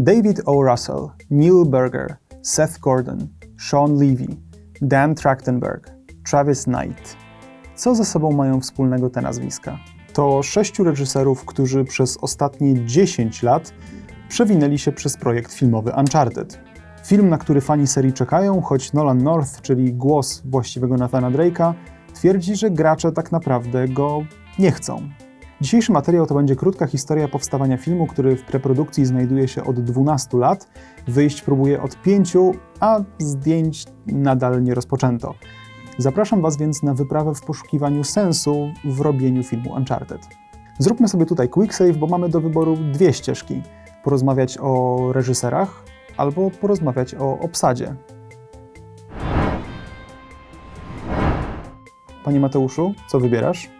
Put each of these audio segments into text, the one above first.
David O. Russell, Neil Berger, Seth Gordon, Sean Levy, Dan Trachtenberg, Travis Knight. Co ze sobą mają wspólnego te nazwiska? To sześciu reżyserów, którzy przez ostatnie 10 lat przewinęli się przez projekt filmowy Uncharted. Film, na który fani serii czekają, choć Nolan North, czyli głos właściwego Nathana Drake'a, twierdzi, że gracze tak naprawdę go nie chcą. Dzisiejszy materiał to będzie krótka historia powstawania filmu, który w preprodukcji znajduje się od 12 lat, wyjść próbuje od 5, a zdjęć nadal nie rozpoczęto. Zapraszam Was więc na wyprawę w poszukiwaniu sensu w robieniu filmu Uncharted. Zróbmy sobie tutaj quick save, bo mamy do wyboru dwie ścieżki. Porozmawiać o reżyserach albo porozmawiać o obsadzie. Panie Mateuszu, co wybierasz?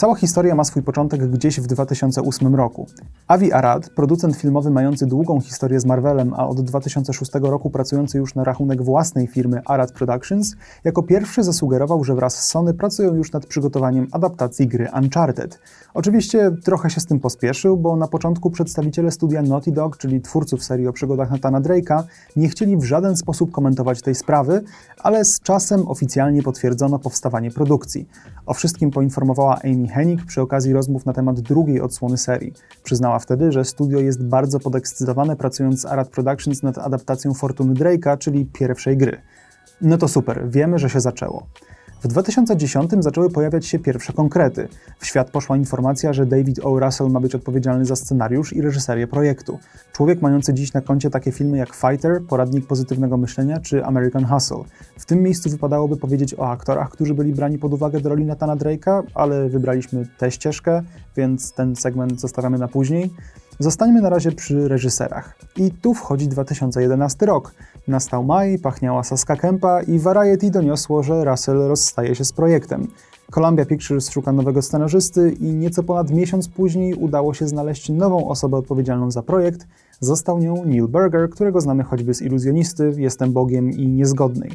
Cała historia ma swój początek gdzieś w 2008 roku. Avi Arad, producent filmowy mający długą historię z Marvelem, a od 2006 roku pracujący już na rachunek własnej firmy Arad Productions, jako pierwszy zasugerował, że wraz z Sony pracują już nad przygotowaniem adaptacji gry Uncharted. Oczywiście trochę się z tym pospieszył, bo na początku przedstawiciele studia Naughty Dog, czyli twórców serii o przygodach Nathana Drake'a, nie chcieli w żaden sposób komentować tej sprawy, ale z czasem oficjalnie potwierdzono powstawanie produkcji. O wszystkim poinformowała Amy Hennig przy okazji rozmów na temat drugiej odsłony serii. Przyznała wtedy, że studio jest bardzo podekscytowane pracując z Arad Productions nad adaptacją Fortuny Drake'a, czyli pierwszej gry. No to super, wiemy, że się zaczęło. W 2010 zaczęły pojawiać się pierwsze konkrety. W świat poszła informacja, że David O. Russell ma być odpowiedzialny za scenariusz i reżyserię projektu. Człowiek mający dziś na koncie takie filmy jak Fighter, Poradnik Pozytywnego Myślenia czy American Hustle. W tym miejscu wypadałoby powiedzieć o aktorach, którzy byli brani pod uwagę do roli Nathana Drake'a, ale wybraliśmy tę ścieżkę, więc ten segment zostawiamy na później. Zostańmy na razie przy reżyserach. I tu wchodzi 2011 rok. Nastał maj, pachniała Saska Kempa i Variety doniosło, że Russell rozstaje się z projektem. Columbia Pictures szuka nowego scenarzysty i nieco ponad miesiąc później udało się znaleźć nową osobę odpowiedzialną za projekt. Został nią Neil Berger, którego znamy choćby z Iluzjonisty, Jestem Bogiem i Niezgodnej.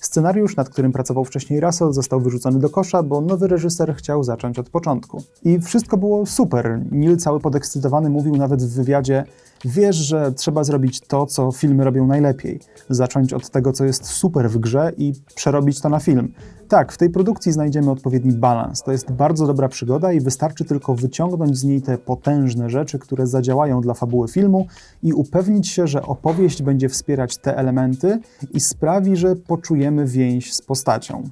Scenariusz, nad którym pracował wcześniej Russell, został wyrzucony do kosza, bo nowy reżyser chciał zacząć od początku. I wszystko było super. Neil cały podekscytowany mówił nawet w wywiadzie: Wiesz, że trzeba zrobić to, co filmy robią najlepiej. Zacząć od tego, co jest super w grze i przerobić to na film. Tak, w tej produkcji znajdziemy odpowiedni balans. To jest bardzo dobra przygoda i wystarczy tylko wyciągnąć z niej te potężne rzeczy, które zadziałają dla fabuły filmu i upewnić się, że opowieść będzie wspierać te elementy i sprawi, że poczujemy więź z postacią.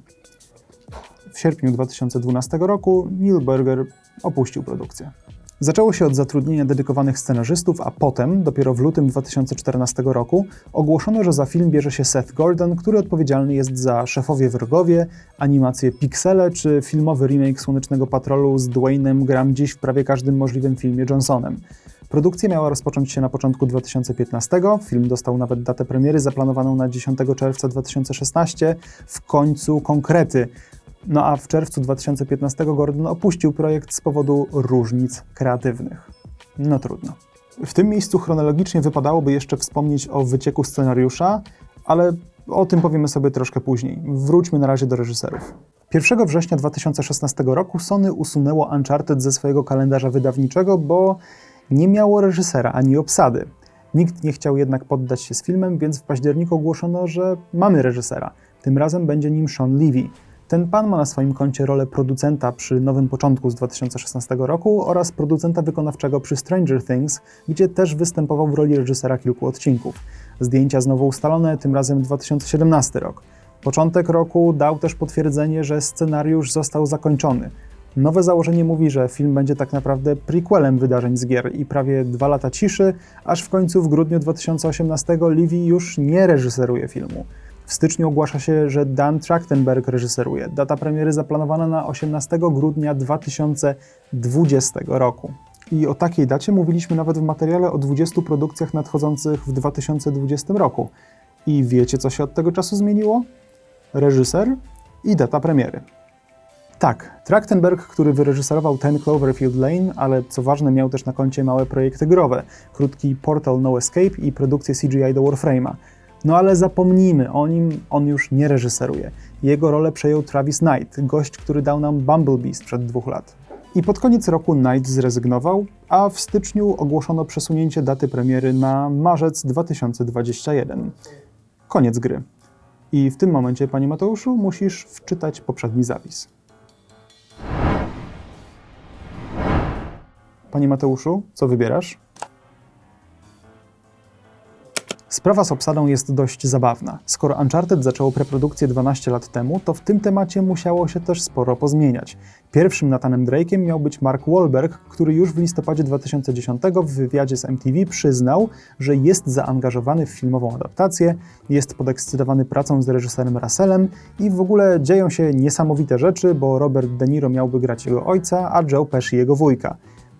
W sierpniu 2012 roku Neil Berger opuścił produkcję. Zaczęło się od zatrudnienia dedykowanych scenarzystów, a potem, dopiero w lutym 2014 roku, ogłoszono, że za film bierze się Seth Gordon, który odpowiedzialny jest za Szefowie Wrogowie, animację Pixele czy filmowy remake Słonecznego Patrolu z Dwaynem gram dziś w prawie każdym możliwym filmie Johnsonem. Produkcja miała rozpocząć się na początku 2015, film dostał nawet datę premiery zaplanowaną na 10 czerwca 2016, w końcu konkrety. No a w czerwcu 2015 Gordon opuścił projekt z powodu różnic kreatywnych. No trudno. W tym miejscu chronologicznie wypadałoby jeszcze wspomnieć o wycieku scenariusza, ale o tym powiemy sobie troszkę później. Wróćmy na razie do reżyserów. 1 września 2016 roku Sony usunęło Uncharted ze swojego kalendarza wydawniczego, bo nie miało reżysera ani obsady. Nikt nie chciał jednak poddać się z filmem, więc w październiku ogłoszono, że mamy reżysera. Tym razem będzie nim Sean Levy. Ten pan ma na swoim koncie rolę producenta przy Nowym Początku z 2016 roku oraz producenta wykonawczego przy Stranger Things, gdzie też występował w roli reżysera kilku odcinków. Zdjęcia znowu ustalone, tym razem 2017 rok. Początek roku dał też potwierdzenie, że scenariusz został zakończony. Nowe założenie mówi, że film będzie tak naprawdę prequelem wydarzeń z gier i prawie dwa lata ciszy, aż w końcu w grudniu 2018 Levy już nie reżyseruje filmu. W styczniu ogłasza się, że Dan Trachtenberg reżyseruje. Data premiery zaplanowana na 18 grudnia 2020 roku. I o takiej dacie mówiliśmy nawet w materiale o 20 produkcjach nadchodzących w 2020 roku. I wiecie, co się od tego czasu zmieniło? Reżyser i data premiery. Tak, Trachtenberg, który wyreżyserował Ten Cloverfield Lane, ale co ważne miał też na koncie małe projekty growe, krótki Portal No Escape i produkcję CGI do Warframe'a. No ale zapomnijmy o nim, on już nie reżyseruje. Jego rolę przejął Travis Knight, gość, który dał nam Bumblebee sprzed dwóch lat. I pod koniec roku Knight zrezygnował, a w styczniu ogłoszono przesunięcie daty premiery na marzec 2021. Koniec gry. I w tym momencie, panie Mateuszu, musisz wczytać poprzedni zapis. Panie Mateuszu, co wybierasz? Sprawa z obsadą jest dość zabawna. Skoro Uncharted zaczęło preprodukcję 12 lat temu, to w tym temacie musiało się też sporo pozmieniać. Pierwszym Nathanem Drake'iem miał być Mark Wahlberg, który już w listopadzie 2010 w wywiadzie z MTV przyznał, że jest zaangażowany w filmową adaptację, jest podekscytowany pracą z reżyserem Russellem i w ogóle dzieją się niesamowite rzeczy, bo Robert De Niro miałby grać jego ojca, a Joe Pesci jego wujka.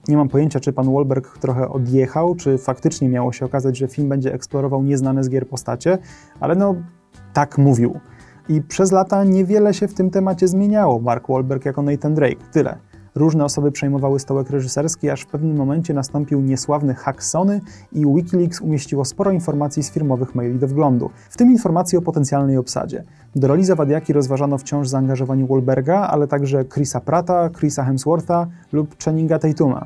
Nie mam pojęcia, czy pan Wahlberg trochę odjechał, czy faktycznie miało się okazać, że film będzie eksplorował nieznane z gier postacie, ale no tak mówił. I przez lata niewiele się w tym temacie zmieniało. Mark Wahlberg jako Nathan Drake. Tyle. Różne osoby przejmowały stołek reżyserski, aż w pewnym momencie nastąpił niesławny hack Sony i Wikileaks umieściło sporo informacji z firmowych maili do wglądu, w tym informacji o potencjalnej obsadzie. Do roli zawadiaki rozważano wciąż zaangażowanie Wahlberga, ale także Chrisa Prata, Chrisa Hemswortha lub Channinga Tatuma.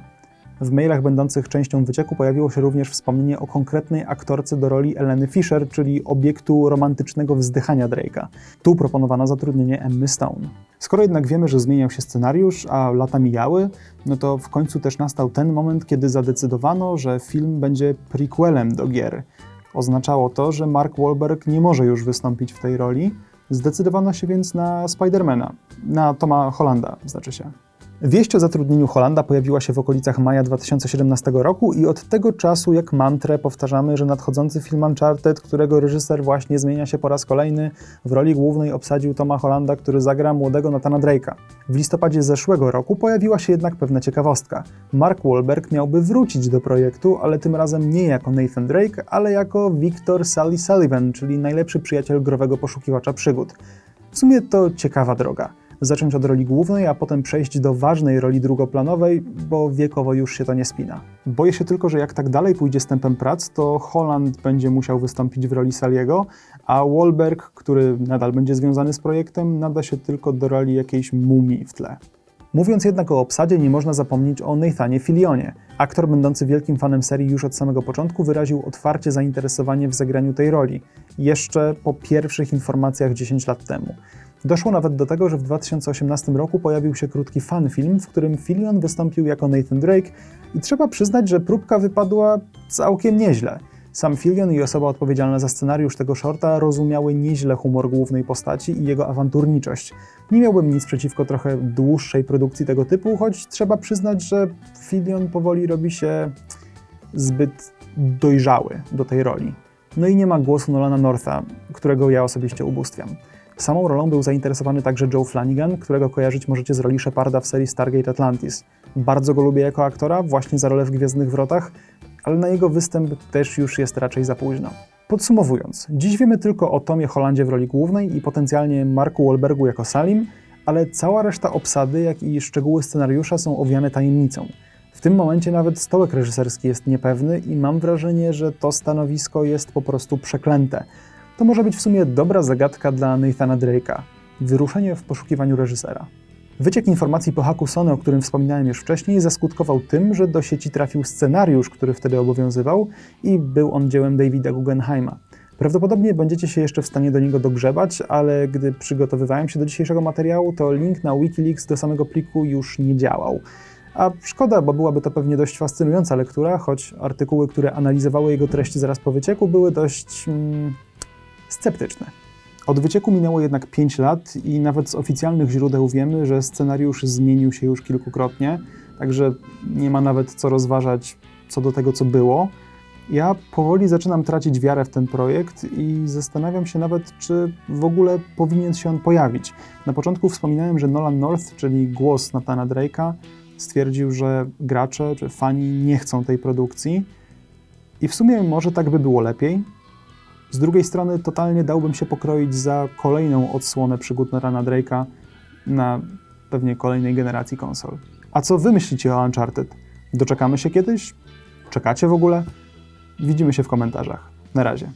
W mailach będących częścią wycieku pojawiło się również wspomnienie o konkretnej aktorce do roli Eleny Fisher, czyli obiektu romantycznego wzdychania Drake'a. Tu proponowano zatrudnienie Emmy Stone. Skoro jednak wiemy, że zmieniał się scenariusz, a lata mijały, no to w końcu też nastał ten moment, kiedy zadecydowano, że film będzie prequelem do gier. Oznaczało to, że Mark Wahlberg nie może już wystąpić w tej roli. Zdecydowano się więc na Spidermana, na Toma Hollanda, znaczy się. Wieść o zatrudnieniu Holanda pojawiła się w okolicach maja 2017 roku i od tego czasu jak mantrę powtarzamy, że nadchodzący film Uncharted, którego reżyser właśnie zmienia się po raz kolejny, w roli głównej obsadził Toma Hollanda, który zagra młodego Nathana Drake'a. W listopadzie zeszłego roku pojawiła się jednak pewna ciekawostka. Mark Wahlberg miałby wrócić do projektu, ale tym razem nie jako Nathan Drake, ale jako Victor Sully Sullivan, czyli najlepszy przyjaciel growego poszukiwacza przygód. W sumie to ciekawa droga zacząć od roli głównej, a potem przejść do ważnej roli drugoplanowej, bo wiekowo już się to nie spina. Boję się tylko, że jak tak dalej pójdzie z tempem prac, to Holland będzie musiał wystąpić w roli Saliego, a Wahlberg, który nadal będzie związany z projektem, nada się tylko do roli jakiejś mumii w tle. Mówiąc jednak o obsadzie, nie można zapomnieć o Nathanie Filionie. Aktor będący wielkim fanem serii już od samego początku wyraził otwarcie zainteresowanie w zagraniu tej roli, jeszcze po pierwszych informacjach 10 lat temu. Doszło nawet do tego, że w 2018 roku pojawił się krótki fanfilm, w którym Filion wystąpił jako Nathan Drake i trzeba przyznać, że próbka wypadła całkiem nieźle. Sam Filion i osoba odpowiedzialna za scenariusz tego shorta rozumiały nieźle humor głównej postaci i jego awanturniczość. Nie miałbym nic przeciwko trochę dłuższej produkcji tego typu, choć trzeba przyznać, że Filion powoli robi się zbyt dojrzały do tej roli. No i nie ma głosu Nolana Northa, którego ja osobiście ubóstwiam. Samą rolą był zainteresowany także Joe Flanagan, którego kojarzyć możecie z roli Sheparda w serii Stargate Atlantis. Bardzo go lubię jako aktora, właśnie za rolę w Gwiezdnych Wrotach, ale na jego występ też już jest raczej za późno. Podsumowując, dziś wiemy tylko o Tomie Hollandzie w roli głównej i potencjalnie Marku Wahlbergu jako Salim, ale cała reszta obsady, jak i szczegóły scenariusza są owiane tajemnicą. W tym momencie nawet stołek reżyserski jest niepewny i mam wrażenie, że to stanowisko jest po prostu przeklęte. To może być w sumie dobra zagadka dla Nathana Drake'a. Wyruszenie w poszukiwaniu reżysera. Wyciek informacji po haku Sony, o którym wspominałem już wcześniej, zaskutkował tym, że do sieci trafił scenariusz, który wtedy obowiązywał i był on dziełem Davida Guggenheima. Prawdopodobnie będziecie się jeszcze w stanie do niego dogrzebać, ale gdy przygotowywałem się do dzisiejszego materiału, to link na Wikileaks do samego pliku już nie działał. A szkoda, bo byłaby to pewnie dość fascynująca lektura, choć artykuły, które analizowały jego treści zaraz po wycieku, były dość mm, sceptyczne. Od wycieku minęło jednak 5 lat i nawet z oficjalnych źródeł wiemy, że scenariusz zmienił się już kilkukrotnie, także nie ma nawet co rozważać co do tego, co było. Ja powoli zaczynam tracić wiarę w ten projekt i zastanawiam się nawet, czy w ogóle powinien się on pojawić. Na początku wspominałem, że Nolan North, czyli głos Nathana Drake'a, stwierdził, że gracze czy fani nie chcą tej produkcji. I w sumie może tak by było lepiej, z drugiej strony totalnie dałbym się pokroić za kolejną odsłonę przygód Rana Drake'a na pewnie kolejnej generacji konsol. A co wy myślicie o Uncharted? Doczekamy się kiedyś? Czekacie w ogóle? Widzimy się w komentarzach. Na razie.